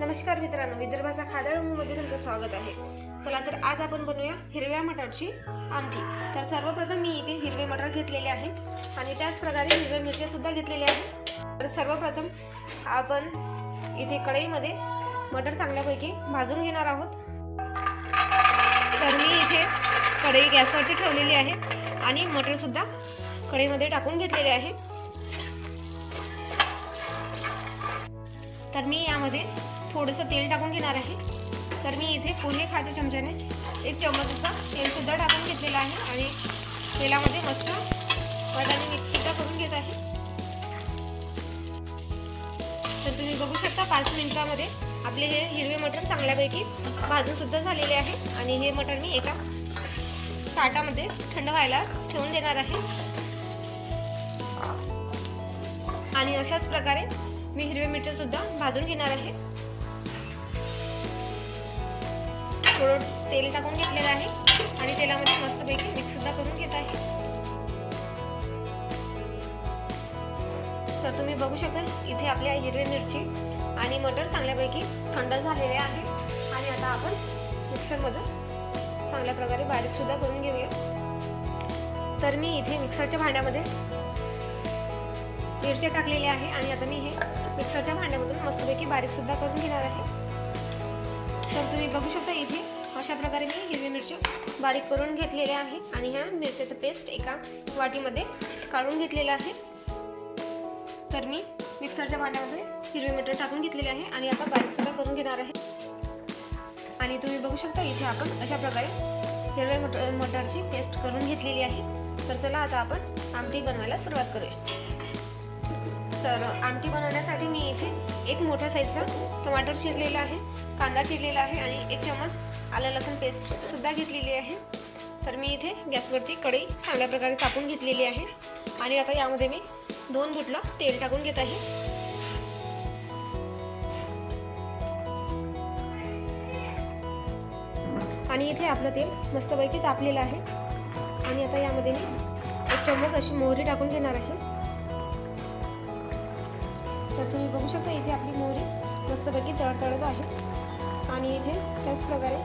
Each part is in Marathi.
नमस्कार मित्रांनो विदर्भाचा खादाळूमध्ये तुमचं स्वागत आहे. चला तर आज आपण बनवूया हिरव्या मटारची आमटी. तर सर्वप्रथम मी इथे हिरवे मटार घेतलेले आहे आणि त्याच प्रकारे हिरव्या मिरच्या सुद्धा घेतलेल्या आहेत. तर सर्वप्रथम आपण इथे कढईमध्ये मटर चांगल्यापैकी भाजून घेणार आहोत. तर मी इथे कढई गॅसवरती ठेवलेली आहे आणि मटर सुद्धा कढईमध्ये टाकून घेतलेले आहे. तर मी यामध्ये थोडंसं तेल टाकून घेणार आहे. तर मी इथे पोहे खाच्या चमच्याने एक चम्मचचा तेलसुद्धा टाकून घेतलेला आहे आणि तेलामध्ये मस्त वटाणे मिक्ससुद्धा करून घेत आहे. तर तुम्ही बघू शकता पाच मिनिटामध्ये आपले हे हिरवे मटर चांगल्यापैकी भाजूनसुद्धा झालेले आहे आणि हे मटर मी एका ताटामध्ये थंड व्हायला ठेवून देणार आहे. आणि अशाच प्रकारे मी हिरवे मिरच्या सुद्धा भाजून घेणार आहे. थोडं तेल टाकून घेतलेलं आहे आणि तेलामध्ये मस्तपैकी मिक्स सुद्धा करून घेत आहे. तर तुम्ही बघू शकता इथे आपल्या हिरवी मिरची आणि मटर चांगल्यापैकी थंड झालेले आहे. आणि आता आपण मिक्सरमधून चांगल्या प्रकारे बारीक सुद्धा करून घेऊया. तर मी इथे मिक्सरच्या भांड्यामध्ये मिरच्या टाकलेल्या आहे आणि आता मी हे मिक्सरच्या भांड्यामधून मस्तपैकी बारीक सुद्धा करून घेणार आहे. तर तुम्ही बघू शकता अशा प्रकारे मी हिरवी मिरची बारीक करून घेतलेले आहे. आणि ह्या मिरच्याचं पेस्ट एका वाटीमध्ये काढून घेतलेलं आहे. तर मी मिक्सरच्या वाट्यामध्ये हिरवी मिरची टाकून घेतलेली आहे आणि आता बारीकसुद्धा करून घेणार आहे. आणि तुम्ही बघू शकता इथे आपण अशा प्रकारे हिरव्या मटर मटरची पेस्ट करून घेतलेली आहे. तर चला आता आपण आमटी बनवायला सुरुवात करूया. तर आमटी बनवण्यासाठी मी इथे एक मोठ्या साईजचा टमाटर चिरलेला आहे कांदा चिरलेला आहे आणि एक चमच आलं लसूण पेस्टसुद्धा घेतलेली आहे. तर मी इथे गॅसवरती कढई चांगल्या प्रकारे तापून घेतलेली आहे. आणि आता यामध्ये मी दोन बुटलं तेल टाकून घेत आहे. आणि इथे आपलं तेल मस्तपैकी तापलेलं आहे. आणि आता यामध्ये मी एक चम्मच अशी मोहरी टाकून घेणार आहे. तर तुम्ही बघू शकता इथे आपली मोहरी मस्तपैकी तळतळत आहे. आणि इथे त्याच प्रकारे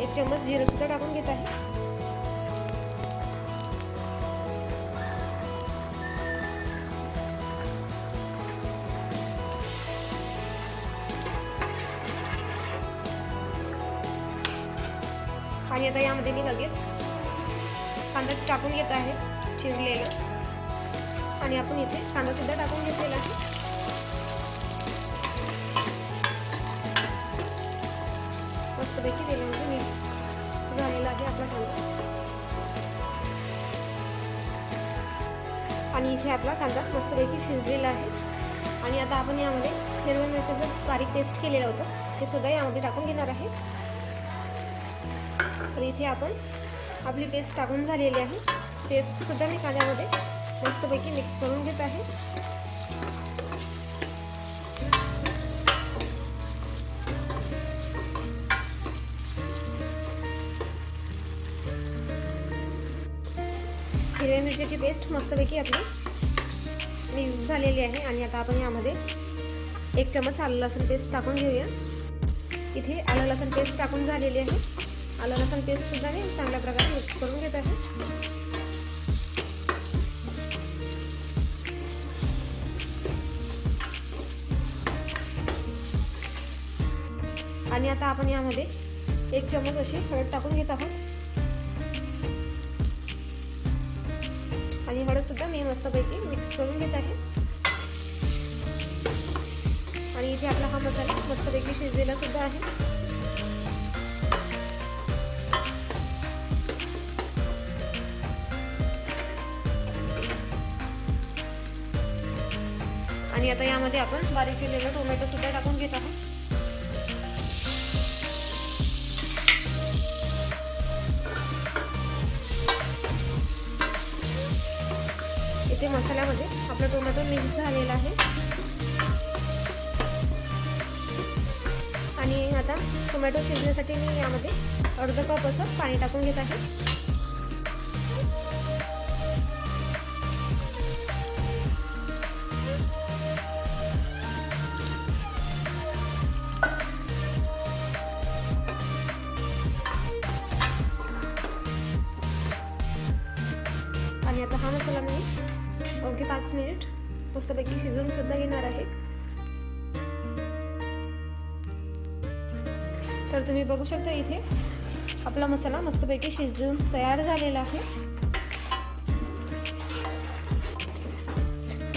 एक चम्मच जिरं सुद्धा टाकून घेत आहे. आणि आता यामध्ये मी लगेच कांदा टाकून घेत आहे चिरलेलं. आणि आपण इथे कांदा सुद्धा टाकून घेतलेला आहे. मस्तपैकी तेलामध्ये आधी आपला कांदा आणि इथे आपला कांदा मस्तपैकी शिजलेला आहे. आणि आता आपण यामध्ये हिरव्या मिरच्याचं बारीक पेस्ट केलेलं होतं. ते सुद्धा यामध्ये टाकून घेणार आहे. तर इथे आपण आपली पेस्ट टाकून झालेली आहे. पेस्टसुद्धा मी कांद्यामध्ये मस्तपैकी मिक्स करून घेत आहे. मिरच्याची पेस्ट मस्तपैकी आपली मिक्स झालेली आहे. आणि आता आपण यामध्ये एक चमच आलं लसूण पेस्ट टाकून घेऊया. इथे आलं लसूण पेस्ट टाकून झालेली आहे. आलं लसूण पेस्टसुद्धा मी चांगल्या प्रकारे मिक्स करून घेत आहे. आणि आता आपण यामध्ये एक चमच अशी हळद टाकून घेत आहोत. आणि हळदसुद्धा मी मस्तपैकी मिक्स करून घेत आहे. आणि इथे आपला हा मसाला मस्तपैकी शिजलेला सुद्धा आहे. आणि आता यामध्ये आपण बारीक केलेलं टोमॅटो सुद्धा टाकून घेत आहोत. ते मसाल्यामध्ये आपला टोमॅटो मिक्स झालेला आहे. आणि आता टोमॅटो शिजण्यासाठी मी यामध्ये अर्ध कप असं पाणी टाकून घेत आहे. आणि आता हा मसाला मी ओके पाच मिनिट. मस्तपैकी शिजवून सुद्धा घेणार आहे. तर तुम्ही बघू शकता इथे आपला मसाला मस्तपैकी शिजवून तयार झालेला आहे.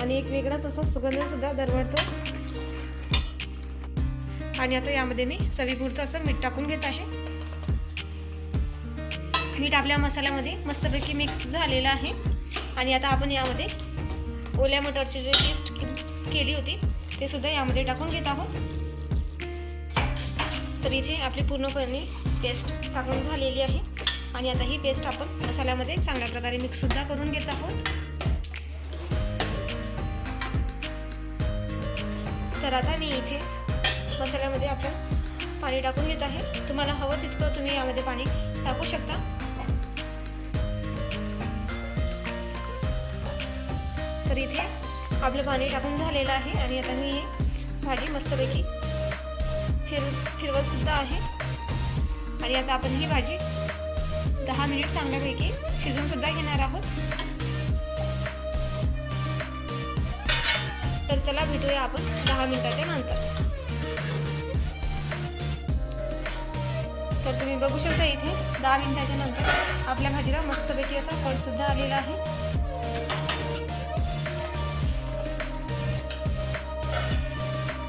आणि एक वेगळाच असा सुगंध सुद्धा दरवळतो. आणि आता यामध्ये मी चवीपुरतं असं मीठ टाकून घेत आहे. मीठ आपल्या मसाल्यामध्ये मस्तपैकी मिक्स झालेलं आहे. आणि आता आपण यामध्ये ओल्या मटरची जे पेस्ट केली होती ते सुद्धा यामध्ये टाकून घेत आहोत. तर इथे आपली पूर्णपणे पेस्ट टाकून झालेली आहे. आणि आता ही पेस्ट आपण मसाल्यामध्ये चांगल्या प्रकारे मिक्स सुद्धा करून घेत आहोत. तर आता मी इथे मसाल्यामध्ये आपलं पाणी टाकून घेत आहे. तुम्हाला हवं तितकं तुम्ही यामध्ये पाणी टाकू शकता. तर इथे आपलं पाणी टाकून झालेलं आहे आणि आता मी भाजी मस्तपैकी फिर फिरवत सुद्धा आहे. आणि आता आपण ही भाजी दहा मिनिट चांगल्यापैकी शिजवून सुद्धा घेणार आहोत. तर चला भेटूया आपण दहा मिनिटाच्या नंतर. तर तुम्ही बघू शकता इथे दहा मिनिटाच्या नंतर आपल्या भाजीला मस्तपैकी असा कट सुद्धा आलेला आहे.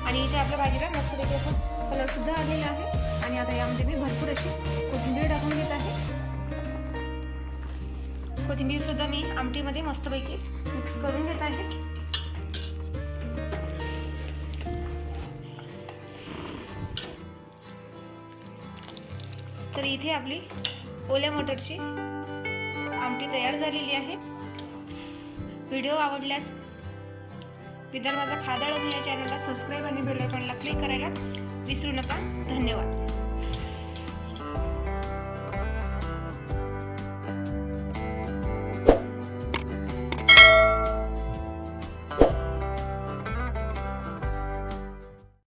आणि इथे आपल्या भाजीला मस्तपैकी असा कलर सुद्धा आलेला आहे. आणि आता यामध्ये मी भरपूर अशी कोथिंबीर टाकून घेत आहे. कोथिंबीर सुद्धा मी आमटीमध्ये मस्तपैकी मिक्स करून घेत आहे. तर इथे आपली ओल्या मटरची आमटी तयार झालेली आहे. व्हिडिओ आवडल्यास विदर्भाचा खादळ या चॅनलला सबस्क्राईब आणि बेलायकॉनला क्लिक करायला विसरू नका. धन्यवाद.